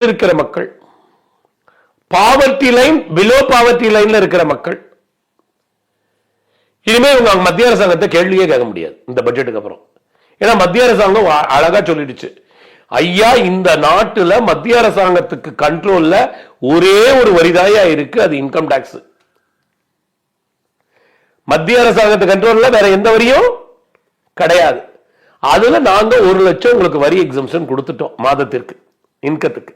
இருக்கிற மக்கள் poverty line below poverty லைன்ல இருக்கிற மக்கள் இனிமே இவங்க மத்திய அரசாங்கத்தை கேள்வியே கேட்க முடியாது இந்த பட்ஜெட்டுக்கு அப்புறம். ஏன்னா மத்திய அரசாங்கம் அழகா சொல்லிடுச்சு. ஐயா இந்த நாட்டுல மத்திய அரசாங்கத்துக்கு கண்ட்ரோல்ல ஒரே ஒரு வரிதாயா இருக்கு அது இன்கம் டாக்ஸ் மத்திய அரசாங்கத்து கண்ட்ரோல்ல வேற எந்த வரியும் கிடையாது. அதுல நாங்க ஒரு லட்சம் உங்களுக்கு வரி எக்ஸம்ஷன் கொடுத்துட்டோம் மாதத்திற்கு இன்கத்துக்கு.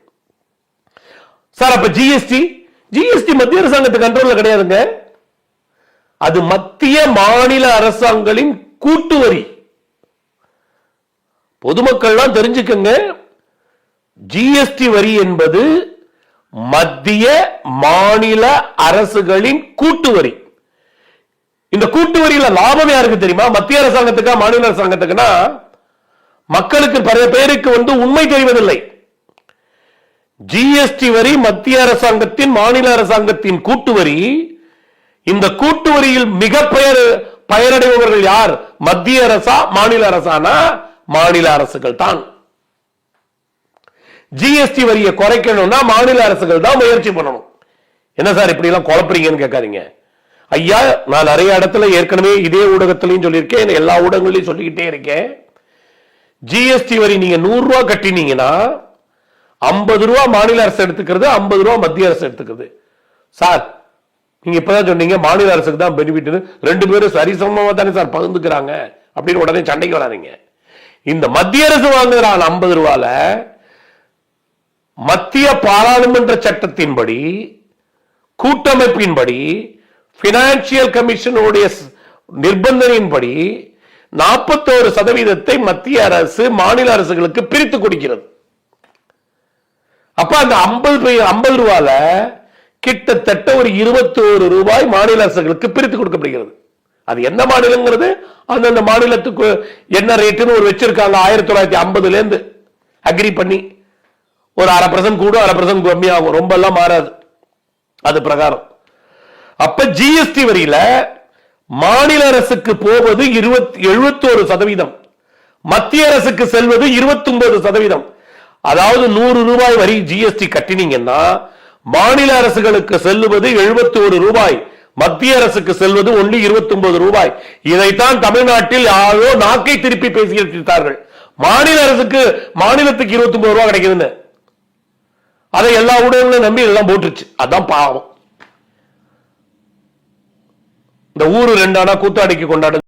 சார் அப்ப ஜிஎஸ்டி ஜிஎஸ்டி மத்திய அரசாங்கத்து கண்ட்ரோல்ல கிடையாதுங்க. அது மத்திய மாநில அரசாங்கங்களின் கூட்டு வரி. பொதுமக்கள்லாம் தெரிஞ்சுக்கங்க. ஜிஎஸ்டி வரி என்பது மத்திய மாநில அரசுகளின் கூட்டு வரி. இந்த கூட்டு வரியில லாபம் யாருக்கு தெரியுமா? மத்திய அரசாங்கத்துக்கா மாநில அரசாங்கத்துக்குன்னா மக்களுக்கு பல பேருக்கு வந்து உண்மை தெரிவதில்லை. ஜிஎஸ்டி வரி மத்திய அரசாங்கத்தின் மாநில அரசாங்கத்தின் கூட்டு வரி. இந்த கூட்டு வரியில் மிக பெயர் பயனடைபவர்கள் யார்? மத்திய அரசா மாநில அரசானா? மாநில அரசுகள் தான். ஜிஎஸ்டி வரியை குறைக்கணும்னா மாநில அரசுகள் தான் முயற்சி பண்ணணும். என்ன சார் இப்படி எல்லாம் குழப்பறீங்கன்னு கேட்காதீங்க. ஐயா நான் நிறைய இடத்துல ஏற்கனவே இதே ஊடகத்திலையும் சொல்லியிருக்கேன் எல்லா ஊடகங்களையும் சொல்லிக்கிட்டே இருக்கேன். ஜிஎஸ்டி வரி நீங்க நூறு ரூபாய் கட்டினீங்கன்னா ஐம்பது ரூபா மாநில அரசு எடுத்துக்கிறது ஐம்பது ரூபா மத்திய அரசு எடுத்துக்கிறது. சார் நீங்க இப்பதான் சொன்னீங்க மாநில அரசுக்கு தான் பெனிஃபிட் ரெண்டு பேரும் சரிசமமா தானே சார் பகிர்ந்துக்கிறாங்க. அப்படின்னு உடனே சண்டைக்கு வராதீங்க. இந்த மத்திய அரசு வாங்குறான் ஐம்பது ரூபால மத்திய பாராளுமன்ற சட்டத்தின்படி கூட்டமைப்பின்படி பினான்சியல் கமிஷனுடைய நிர்பந்தனையின்படி நாற்பத்தோரு சதவீதத்தை மத்திய அரசு மாநில அரசுகளுக்கு பிரித்து கொடுக்கிறது. அப்ப அந்த ஐம்பது ஐம்பது ரூபால கிட்டத்தட்ட ஒரு இருபத்தோரு ரூபாய் மாநில அரசுகளுக்கு பிரித்து கொடுக்கப்படுகிறது. அது எந்த மாநிலங்கிறது? அந்தந்த மாநிலத்துக்கு என்ன ரேட்டுன்னு ஒரு வச்சிருக்காங்க. ஆயிரத்தி தொள்ளாயிரத்தி ஐம்பதுல இருந்து அக்ரி பண்ணி. ஒரு அரை பர்சன்ட் கூடும் அரை பர்சன்ட் கம்மியாகும். ரொம்ப எல்லாம் மாறாது. அது பிரகாரம். அப்ப ஜிஎஸ்டி வரியில மாநில அரசுக்கு போவது இருபத்தி எழுபத்தோரு சதவீதம். மத்திய அரசுக்கு செல்வது 29% சதவீதம். அதாவது நூறு ரூபாய் வரி ஜிஎஸ்டி கட்டினீங்கன்னா மாநில அரசுகளுக்கு செல்லுவது 71 ரூபாய் மத்திய அரசுக்கு செல்வது ஒன்று இருபத்தி ஒன்பது ரூபாய். இதைத்தான் தமிழ்நாட்டில் யாரோ நாக்கை திருப்பி பேசியிருக்கிறார்கள். மாநில அரசுக்கு மாநிலத்துக்கு 29 ரூபாய் கிடைக்குதுன்னு. அதை எல்லா ஊடகங்களும் நம்பி எல்லாம் போட்டுருச்சு. அதான் பாவம். இந்த ஊரு ரெண்டானா கூத்தாடிக்கு கொண்டாடு